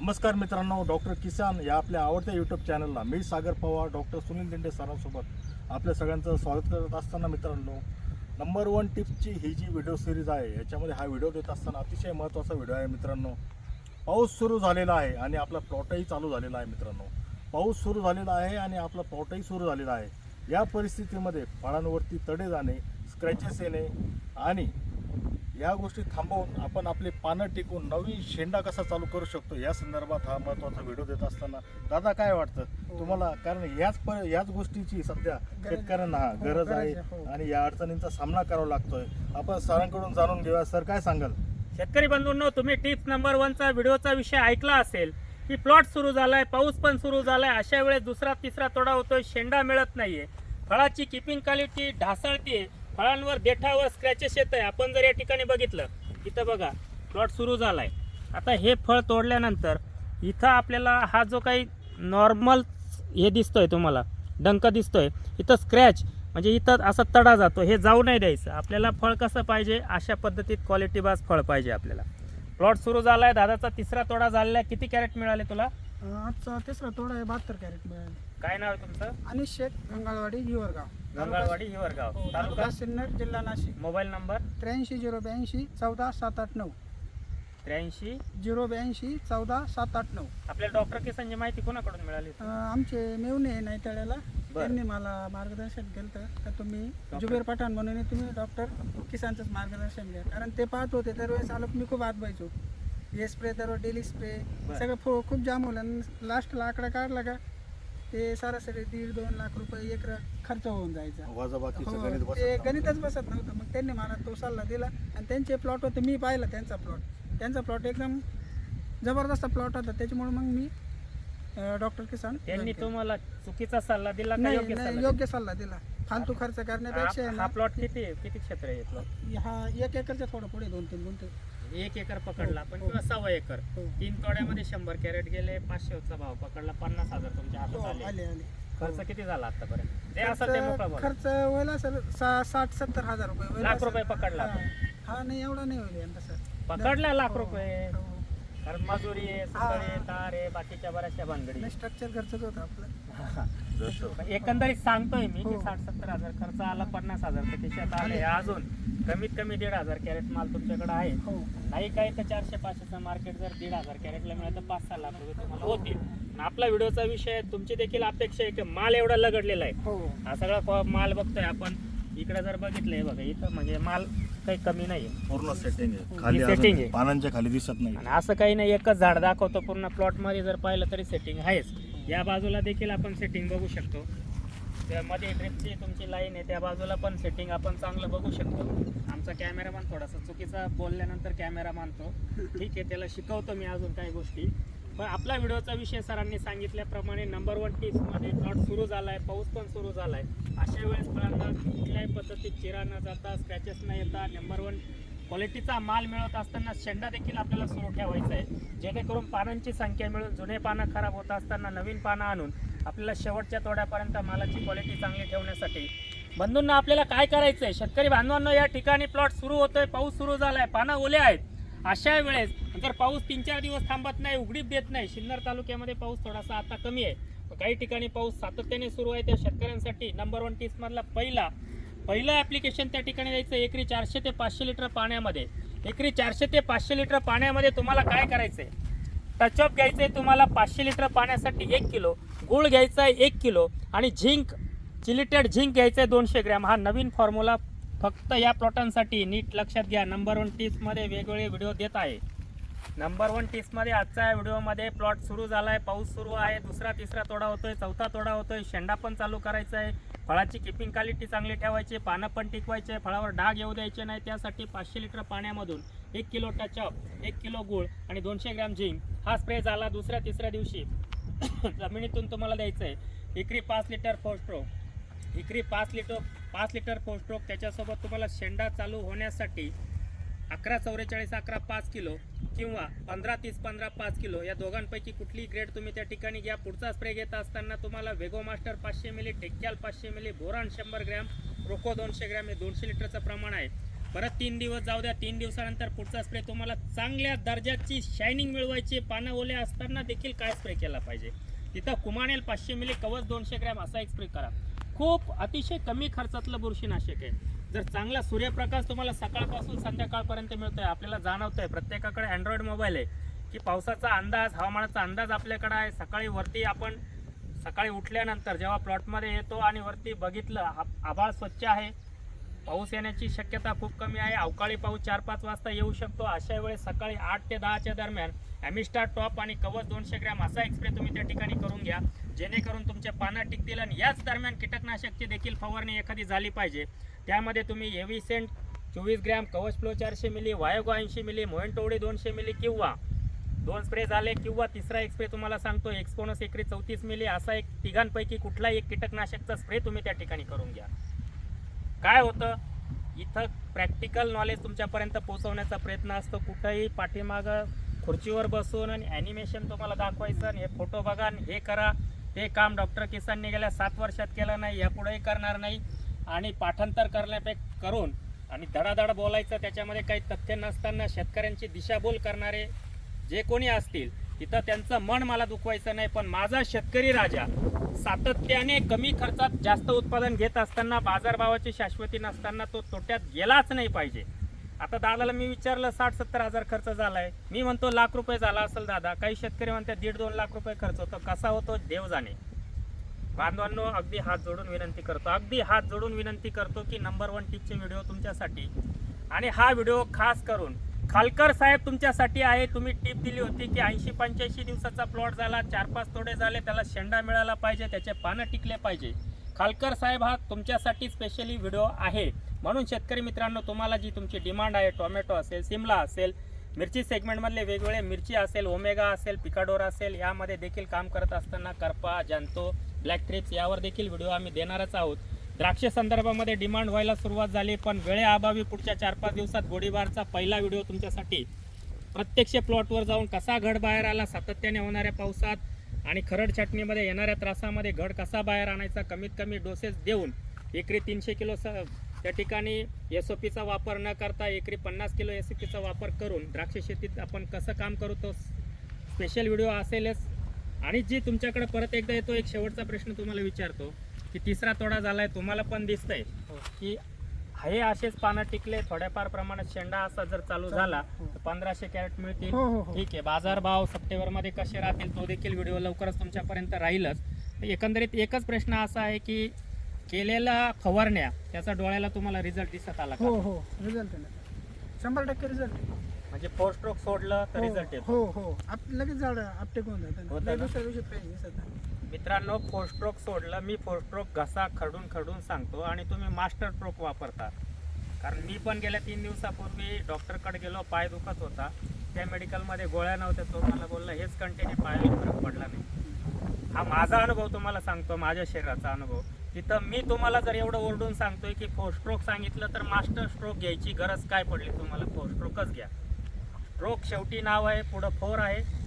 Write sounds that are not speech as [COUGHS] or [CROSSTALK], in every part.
नमस्कार मित्रांनो डॉक्टर किसान या आपल्या आवडत्या यूट्यूब चॅनलला मी सागर पवार डॉक्टर सुनील दिंडे सरांसोबत आपल्या सगळ्यांचं स्वागत करत असताना मित्रांनो नंबर वन टिप्सची ही जी व्हिडिओ सिरीज आहे याच्यामध्ये हा व्हिडिओ देत असताना अतिशय महत्त्वाचा व्हिडिओ आहे मित्रांनो. पाऊस सुरू झालेला आहे आणि आपला प्लॉटही चालू झालेला आहे मित्रांनो. पाऊस सुरू झालेला आहे आणि आपला प्लॉटही सुरू झालेला आहे. या परिस्थितीमध्ये फळांवरती तडे जाणे स्क्रॅचेस येणे आणि या गोष्टी थांबवून आपण आपले पानं टिकून नवीन शेंडा कसा चालू करू शकतो या संदर्भात हा महत्त्वाचा व्हिडिओ देत असताना दादा काय वाटतं? तुम्हाला कारण याच पर याच गोष्टीची सध्या शेतकऱ्यांना हा गरज आहे हो. आणि या अडचणींचा सामना करावा लागतोय. आपण सरांकडून जाणून घेऊया. सर काय सांगाल? शेतकरी बंधूंनो तुम्ही टिप्स नंबर वनचा व्हिडिओचा विषय ऐकला असेल की प्लॉट सुरू झालाय पाऊस पण सुरू झालाय अशा वेळेस दुसरा तिसरा तोडा होतोय शेंडा मिळत नाहीये. फळाची किपिंग क्वालिटी ढासळते फळांवर देठावर स्क्रॅचेस येत आहे. आपण जर या ठिकाणी बघितलं इथं बघा प्लॉट सुरू झालाय. आता हे फळ तोडल्यानंतर इथं आपल्याला हा जो काही नॉर्मल हे दिसतोय तुम्हाला डंक दिसतोय इथं स्क्रॅच म्हणजे इथं असा तडा जातो. हे जाऊ नाही द्यायचं. आपल्याला फळ कसं पाहिजे? अशा पद्धतीत क्वालिटी बाज फळ पाहिजे आपल्याला. प्लॉट सुरू झालाय. दादाचा तिसरा तोडा झालेला आहे. किती कॅरेट मिळाले तुला? आजचा तिसरा तोडा आहे. बहात्तर कॅरेट मिळाले. काय नाव आहे तुमचं? आणि शेख गंगाळवाडी हिवरगाव गंगाळवाडी हिवरगाव तालुका? तालुका सिन्नर जिल्हा नाशिक. Mobile number? त्र्याऐंशी झिरो ब्याऐंशी चौदा सात आठ नऊ. त्र्याऐंशी? झिरो ब्याऐंशी चौदा सात आठ नऊ. आपल्याला डॉक्टर केसांची माहिती कोणाकडून मिळाली? अं, आमचे मेवणे बरं. त्यांनी मला मार्गदर्शन केलं तर तुम्ही जुबेर पठाण म्हणून तुम्ही डॉक्टर किसानचंच मार्गदर्शन घ्या. कारण ते पाहत होते दरवेळेस आलो की मी खूप आत पाहिजो हे स्प्रे दररोज डेली स्प्रे बरं. सगळं फो खूप जाम होलं. लास्टला आकडा काढला का ते सरासरी दीड दोन लाख रुपये एक खर्च होऊन जायचा. हो, गणित ते बसत नव्हतं. गणितच बसत नव्हतं. मग त्यांनी मला तो सल्ला दिला आणि त्यांचे प्लॉट होते मी पाहिलं त्यांचा प्लॉट त्यांचा प्लॉट एकदम जबरदस्त प्लॉट होता. त्याच्यामुळे मग मी डॉक्टर किसान त्यांनी join केलं. तुम्हाला चुकीचा सल्ला दिला का नाही योग्य नाही, सल्ला योग्य सल्ला दिला. फालतू खर्च करण्यापेक्षा आहे ना, हा प्लॉट किती किती क्षेत्र आहे हा एक एकरच्या थोडं पुढे दोन तीन गुंठे. एक एकर पकडला आपण हो. किंवा सव्वा एकर हो. तीन तोड्यामध्ये शंभर कॅरेट गेले पाचशेचा भाव पकडला पन्नास हजार तुमच्या हो, हातात आले आले खर्च किती झाला आतापर्यंत जे असं ते मोकळं खर्च बोला. खर्च व्हायला सर सा- साठ सत्तर हजार रुपये लाख असेल. रुपये पकडला हा. आपण. हा नाही एवढा नाही होईल यंदा सर पकडला लाख हो, रुपये हो. कारण मजुरी आहे सुतार आहे तार आहे बाकीच्या बऱ्याचशा भानगडी स्ट्रक्चर खर्चच होता आपला. पण एकंदरीत सांगतोय मी की हो. साठ सत्तर हजार खर्च आला पन्नास हजार तर आले. अजून कमीत कमी दीड हजार कॅरेट माल तुमच्याकडे आहे. हो. नाही काय तर चारशे पाचशेचं मार्केट जर दीड हजार कॅरेटला मिळालं तर पाच सहा लाख रुपये तुम्हाला होतील. आणि आपला व्हिडिओचा विषय आहे, तुमची देखील अपेक्षा आहे की माल एवढा लगडलेला आहे. हो. हा सगळा माल बघतोय आपण. इकडे जर बघितलंय बघा इथं म्हणजे माल काही कमी नाही पूर्ण सेटिंग आहे. खाली अजून आहे. पानांच्या खाली दिसत नाही. आणि असं काही नाही एकच झाड दाखवतो पूर्ण प्लॉटमध्ये जर पाहिलं तरी सेटिंग आहेच. या बाजूला देखील आपण सेटिंग बघू शकतो. त्यामध्ये ड्रिपची तुमची लाईन आहे त्या बाजूला पण सेटिंग आपण चांगलं बघू शकतो. आमचा कॅमेरामॅन थोडासा चुकीचा बोलल्यानंतर कॅमेरा मानतो. ठीक आहे त्याला शिकवतो मी अजून काही गोष्टी. पण आपला व्हिडिओचा विषय सरांनी सांगितल्याप्रमाणे नंबर वन टिप्समध्ये प्लॉट सुरू झाला आहे पाऊस पण सुरू झाला आहे अशा वेळेस फळांना कुठल्याही पद्धतीत चिरा न जाता स्क्रॅचेस न येता नंबर वन क्वालिटीचा माल मिळत असताना शेंडा देखील आपल्याला सुरू ठेवायचा आहे. जेणेकरून पानांची संख्या मिळून जुने पानं खराब होत असताना नवीन पानं आणून आपल्याला शेवटच्या तोड्यापर्यंत मालाची क्वालिटी चांगली ठेवण्यासाठी. बंधूंना आपल्याला काय करायचं आहे शेतकरी बांधवांना या ठिकाणी प्लॉट सुरू होतोय पाऊस सुरू झालाय पानं ओले आहेत. अशा वेळेस जर पाऊस तीन चार दिवस थांबत नाही उघडीप देत नाही सिन्नर तालुक्यामध्ये पाऊस थोडासा आता कमी आहे. काही ठिकाणी पाऊस सातत्याने सुरू आहे त्या शेतकऱ्यांसाठी नंबर वन टीसमधला पहिला पहिलं ॲप्लिकेशन त्या ठिकाणी द्यायचं एकरी चारशे ते पाचशे लिटर पाण्यामध्ये. एकरी चारशे ते पाचशे लिटर पाण्यामध्ये तुम्हाला काय करायचं आहे टचअप घ्यायचं आहे तुम्हाला पाचशे लिटर पाण्यासाठी एक किलो गुळ घ्यायचा आहे एक किलो आणि झिंक चिलिटेड झिंक घ्यायचं आहे दोनशे ग्रॅम. हा नवीन फॉर्म्युला फक्त या प्लॉटांसाठी नीट लक्षात घ्या. नंबर वन टीप्समध्ये वेगवेगळे व्हिडिओ देत आहे. नंबर वन टीसमध्ये आजच्या व्हिडिओमध्ये प्लॉट सुरू झाला आहे पाऊस सुरू आहे. दुसरा तिसरा तोडा होतोय. चौथा तोडा होतोय. शेंडा पण चालू करायचा आहे. फळाची किपिंग क्वालिटी चांगली ठेवायची. पानं पण टिकवायचे. फळावर डाग येऊ द्यायचे नाही. त्यासाठी पाचशे लिटर पाण्यामधून एक किलो टचअप एक किलो गुळ आणि दोनशे ग्रॅम झिंक हा स्प्रे झाला दुसऱ्या तिसऱ्या दिवशी. [COUGHS] जमिनीतून तुम्हाला द्यायचं आहे एकरी पाच लिटर फोस्ट्रोक एकरी पाच लिटर पाच लिटर फोस्ट्रोक त्याच्यासोबत तुम्हाला शेंडा चालू होण्यासाठी अकरा चौवेचाळीस अकरा पाच किलो किंवा पंधरा तीस पंधरा पाच किलो या दोघांपैकी कुठली ग्रेड तुम्ही त्या ठिकाणी घ्या. पुढचा स्प्रे घेत असताना तुम्हाला वेगो मास्टर पाचशे मिली टेक्याल पाचशे मिली बोरान शंभर ग्रॅम रोको दोनशे ग्रॅम हे दोनशे लिटरचं प्रमाण आहे. परत तीन दिवस जाऊ द्या. तीन दिवसानंतर पुढचा स्प्रे तुम्हाला चांगल्या दर्जाची शायनिंग मिळवायची. पानं ओले असताना देखील काय स्प्रे केला पाहिजे? तिथं कुमानेल पाचशे मिली कवच दोनशे ग्रॅम असा एक स्प्रे करा. खूप अतिशय कमी खर्चातलं बुरशीनाशक आहे. जर चांगला सूर्यप्रकाश तुम्हाला सकाळपासून संध्याकाळपर्यंत मिळतोय आपल्याला जाणवतंय प्रत्येकाकडे अँड्रॉइड मोबाईल आहे की पावसाचा अंदाज हवामानाचा अंदाज आपल्याकडे आहे. सकाळी वरती आपण सकाळी उठल्यानंतर जेव्हा प्लॉटमध्ये येतो आणि वरती बघितलं आभाळ स्वच्छ आहे पाऊस येण्याची शक्यता खूप कमी आहे. अवकाळी पाऊस चार पाच वाजता येऊ शकतो. अशा वेळेस सकाळी आठ ते दहाच्या दरम्यान ॲमिस्टार टॉप आणि कवच दोनशे ग्रॅम असा एक्सप्रे तुम्ही त्या ठिकाणी करून घ्या. जेणेकरून तुमच्या पानं टिकतील आणि याच दरम्यान कीटकनाशकची देखील फवारणी एखादी झाली पाहिजे. त्यामध्ये तुम्ही एव्हिसेंट चोवीस ग्रॅम कवच फ्लो चारशे मिली वायोगो ऐंशी मिली मोहनटोवडी दोनशे मिली किंवा दोन स्प्रे झाले किंवा तिसरा एक स्प्रे तुम्हाला सांगतो. एक्सपोनस एकरी चौतीस मिली असा एक तिघांपैकी कुठलाही एक कीटकनाशकचा स्प्रे तुम्ही त्या ठिकाणी करून घ्या. काय होतं? इथं प्रॅक्टिकल नॉलेज तुमच्यापर्यंत पोहोचवण्याचा प्रयत्न असतो. कुठंही पाठीमागं खुर्चीवर बसून आणि ॲनिमेशन तुम्हाला दाखवायचं आणि हे फोटो बघा आणि हे करा. ते काम डॉक्टर किसानने गेल्या सात वर्षात केलं नाही यापुढेही करणार नाही आणि पाठांतर करण्यापैक करून आणि धडाधड बोलायचं त्याच्यामध्ये काही तथ्य नसताना शेतकऱ्यांची दिशाभूल करणारे जे कोणी असतील तिथं त्यांचं मन मला दुखवायचं नाही पण माझा शेतकरी राजा सातत्याने कमी खर्चात जास्त उत्पादन घेत असताना बाजारभावाची शाश्वती नसताना तो तोट्यात गेलाच नाही पाहिजे. आता दादाला मी विचारलं साठ सत्तर हजार खर्च झालाय. मी म्हणतो लाख रुपये झाला असेल दादा. काही शेतकरी म्हणतात दीड दोन लाख रुपये खर्च होतो. कसा होतो? देव जाणे. बांधवांनो अगदी हात जोडून विनंती करतो. अगदी हात जोडून विनंती करतो की नंबर वन टिपचे व्हिडिओ तुमच्यासाठी. आणि हा व्हिडिओ खास करून खालकर साहेब तुमच्यासाठी आहे. तुम्ही टिप दिली होती की ऐंशी पंच्याऐंशी दिवसाचा प्लॉट झाला चार पाच तोडे झाले त्याला शेंडा मिळाला पाहिजे त्याचे पानं टिकले पाहिजे. खालकर साहेब हा तुमच्यासाठी स्पेशली व्हिडिओ आहे. म्हणून शेतकरी मित्रांनो तुम्हाला जी तुमची डिमांड आहे टोमॅटो असेल सिमला असेल मिरची सेगमेंटमधले वेगवेगळे मिरची असेल ओमेगा असेल पिकाडोर असेल यामध्ये देखील काम करत असताना करपा जंतो ब्लॅक थ्रिप्स यावर देखील व्हिडिओ आम्ही देणारच आहोत. द्राक्ष संदर्भामध्ये डिमांड व्हायला सुरुवात झाली पण वेळेअभावी पुढच्या चार पाच दिवसात गोळीबारचा पहिला व्हिडिओ तुमच्यासाठी. प्रत्यक्ष प्लॉटवर जाऊन कसा घड बाहेर आला सातत्याने होणाऱ्या पावसात आणि खरड छाटणीमध्ये येणाऱ्या त्रासामध्ये घड कसा बाहेर आणायचा कमीत कमी डोसेस देऊन एकरी तीनशे किलो स त्या ठिकाणी एस ओ पीचा वापर न करता एकरी पन्नास किलो एस ओ पीचा वापर करून द्राक्ष शेतीत आपण कसं काम करू तो स्पेशल व्हिडिओ असेलच. आणि जी तुमच्याकडे परत एकदा येतो एक शेवटचा प्रश्न तुम्हाला विचारतो. की तिसरा तोडा झालाय तुम्हाला पण दिसतंय. की हे असेच पानं टिकले थोड्याफार प्रमाणात शेंडा असा जर चालू झाला तर पंधराशे कॅरेट मिळतील. हो हो हो. ठीक आहे बाजारभाव सप्टेंबरमध्ये कसे राहतील तो देखील व्हिडिओ लवकरच तुमच्यापर्यंत राहीलच. एकंदरीत एकच प्रश्न असा आहे की केलेल्या फवारण्या त्याचा डोळ्याला तुम्हाला रिझल्ट दिसत आला हो का? हो रिझल्ट आहे शंभर टक्के रिझल्ट म्हणजे फोर स्ट्रोक सोडलं तर रिझल्ट येतो. हो हो. आप लगेच झाड आपटेक होऊन जातं होतं ना. ना? दुसऱ्या दिवशी फ्रेश दिसत नाही. मित्रांनो फोर स्ट्रोक सोडलं मी फोर स्ट्रोक घसा खडून खडून सांगतो आणि तुम्ही मास्टर स्ट्रोक वापरता. कारण मी पण गेल्या तीन दिवसापूर्वी डॉक्टरकडे गेलो पाय दुखत होता. त्या मेडिकलमध्ये गोळ्या नव्हत्या तो मला बोलला हेच कंटिन्यू पायाला फरक पडला नाही. हा माझा अनुभव तुम्हाला सांगतो माझ्या शरीराचा अनुभव. तिथं मी तुम्हाला जर एवढं ओरडून सांगतोय की फोर स्ट्रोक सांगितलं तर मास्टर स्ट्रोक घ्यायची गरज काय पडली? तुम्हाला फोर स्ट्रोकच घ्या. स्ट्रोक शेवटी नाव आहे पुढं फोर आहे.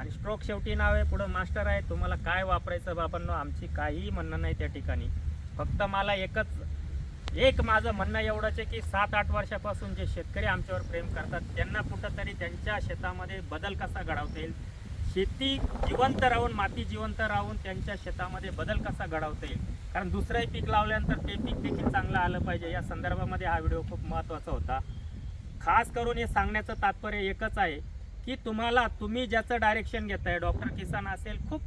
आणि स्ट्रोक शेवटी नाव आहे पुढं मास्टर आहे. तुम्हाला काय वापरायचं बाबांनो आमची काहीही म्हणणं नाही त्या ठिकाणी. फक्त मला एकच एक माझं म्हणणं एवढंच आहे की सात आठ वर्षापासून जे शेतकरी आमच्यावर प्रेम करतात त्यांना कुठंतरी त्यांच्या शेतामध्ये बदल कसा घडवता येईल? शेती जिवंत राहून माती जिवंत राहून त्यांच्या शेतामध्ये बदल कसा घडवता येईल? कारण दुसरंही पीक लावल्यानंतर ते पीक देखील चांगलं आलं पाहिजे. या संदर्भामध्ये हा व्हिडिओ खूप महत्त्वाचा होता. खास करून हे सांगण्याचं तात्पर्य एकच आहे. की तुम्हाला तुम्ही ज्याचं डायरेक्शन घेताय डॉक्टर किसान असेल खूप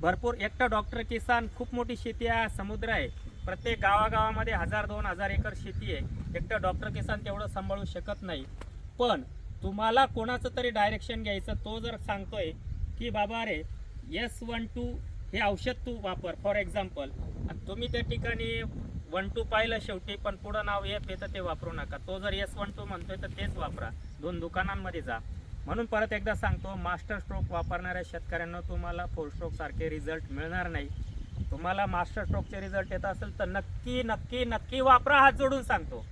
भरपूर एकटं डॉक्टर किसान खूप मोठी शेती आहे समुद्र आहे. प्रत्येक गावागावामध्ये हजार दोन हजार एकर शेती आहे. एकटं डॉक्टर किसान तेवढं सांभाळू शकत नाही. पण तुम्हाला कोणाचं तरी डायरेक्शन घ्यायचं तो जर सांगतोय की बाबा रे एस वन टू हे औषध तू वापर फॉर एक्झाम्पल आणि तुम्ही त्या ठिकाणी वन टू पाहिलं शेवटी पण पुढं नाव एफ येतं ते वापरू नका. तो जर एस वन टू म्हणतोय तर तेच वापरा. दोन दुकानांमध्ये जा. म्हणून परत एकदा सांगतो मास्टर स्ट्रोक वापरणाऱ्या शेतकऱ्यांना तुम्हाला फोर स्ट्रोक सारखे रिझल्ट मिळणार नाही. तुम्हाला मास्टर स्ट्रोकचे रिझल्ट येत असेल तर नक्की नक्की नक्की वापरा हात जोडून सांगतो.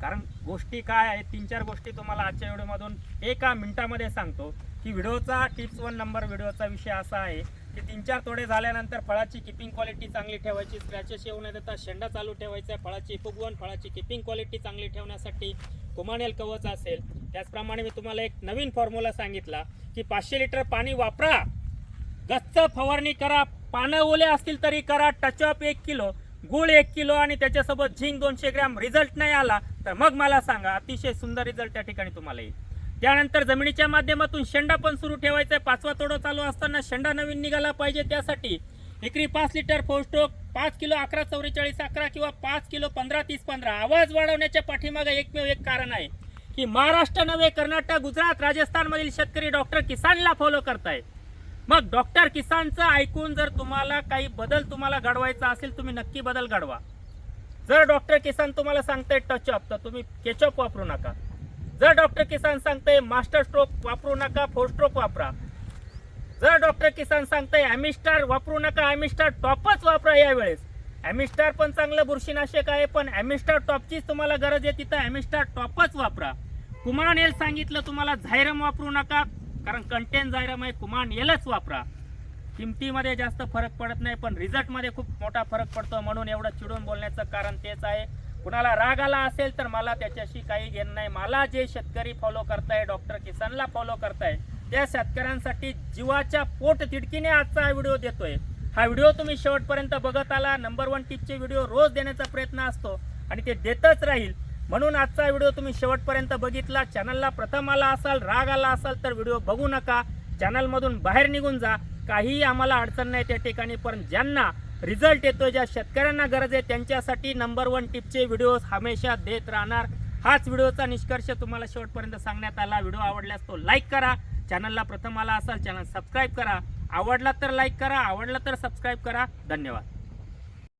कारण गोष्टी काय आहेत तीन चार गोष्टी तुम्हाला आजच्या व्हिडिओमधून एका मिनिटामध्ये सांगतो. की व्हिडिओचा टिप्स वन नंबर व्हिडिओचा विषय असा आहे की तीन चार तोडे झाल्यानंतर फळाची किपिंग क्वालिटी चांगली ठेवायची स्क्रॅचेस येऊ न देता शेंडा चालू ठेवायचा आहे फळाची फुगवण फळाची किपिंग क्वालिटी चांगली ठेवण्यासाठी कुमानेल कवच असेल. त्याचप्रमाणे मी तुम्हाला एक नवीन फॉर्म्युला सांगितला की पाचशे लिटर पाणी वापरा. गच्च फवारणी करा. पानं ओले असतील तरी करा. टचअप एक किलो गुळ एक किलो आणि त्याच्यासोबत झिंक दोनशे ग्रॅम रिझल्ट नाही आला तर मग मला सांगा अतिशय सुंदर रिझल्ट त्या ठिकाणी तुम्हाला येईल. त्यानंतर जमिनीच्या माध्यमातून शेंडा पण सुरू ठेवायचा आहे पाचवा तोडा चालू असताना शेंडा नवीन निघाला पाहिजे त्यासाठी एकरी पाच लिटर फोस्टोक पाच किलो अकरा चौवेचाळीस अकरा किंवा पाच किलो पंधरा तीस पंधरा. आवाज वाढवण्याच्या पाठीमागे एकमेव एक कारण आहे की महाराष्ट्र नव्हे कर्नाटक गुजरात राजस्थानमधील शेतकरी डॉक्टर किसानला फॉलो करताय मग डॉक्टर किसानचं ऐकून जर तुम्हाला काही बदल तुम्हाला घडवायचा असेल तुम्ही नक्की बदल घडवा. जर डॉक्टर किसान तुम्हाला सांगताय टचअप तर तुम्ही केचअप वापरू नका. जर डॉक्टर किसान सांगताय मास्टर स्ट्रोक वापरू नका फोर स्ट्रोक वापरा. जर डॉक्टर किसान सांगताय ॲमिस्टार वापरू नका ॲमिस्टार टॉपच वापरा यावेळेस. ॲमिस्टार पण चांगलं बुरशीनाशक आहे पण ॲमिस्टार टॉपचीच तुम्हाला गरज आहे तिथं. ॲमिस्टार टॉपच वापरा. कुमान एल सांगितलं तुम्हाला झायरम वापरू नका कारण कंटेन झायरम आहे कुमान एलच वापरा. किमतीमध्ये जास्त फरक पडत नाही पण रिझल्टमध्ये खूप मोठा फरक पडतो म्हणून एवढं चिडून बोलण्याचं कारण तेच आहे. कुणाला राग आला असेल तर मला त्याच्याशी काही घेणं नाही. मला जे शेतकरी फॉलो करताय डॉक्टर किसनला फॉलो करताय त्या शेतकऱ्यांसाठी जीवाच्या पोट तिडकीने आजचा हा व्हिडिओ देतोय. हा व्हिडिओ तुम्ही शेवटपर्यंत बघत आला. नंबर वन टिपचे व्हिडिओ रोज देण्याचा प्रयत्न असतो आणि ते देतच राहील. म्हणून आजचा व्हिडिओ तुम्ही शेवटपर्यंत बघितला. चॅनलला प्रथम आला असाल राग आला असाल तर व्हिडिओ बघू नका. चॅनलमधून बाहेर निघून जा. काहीही आम्हाला अडचण नाही त्या ठिकाणी पण ज्यांना रिझल्ट येतोय ज्या शेतकऱ्यांना गरज आहे त्यांच्यासाठी नंबर वन टिपचे व्हिडिओ हमेशा देत राहणार. हाच व्हिडिओचा निष्कर्ष तुम्हाला शेवटपर्यंत सांगण्यात आला. व्हिडिओ आवडल्यास तो लाईक करा. चॅनलला प्रथम आला असाल चॅनल सबस्क्राईब करा. आवडला तर लाईक करा आवडला तर सबस्क्राईब करा. धन्यवाद.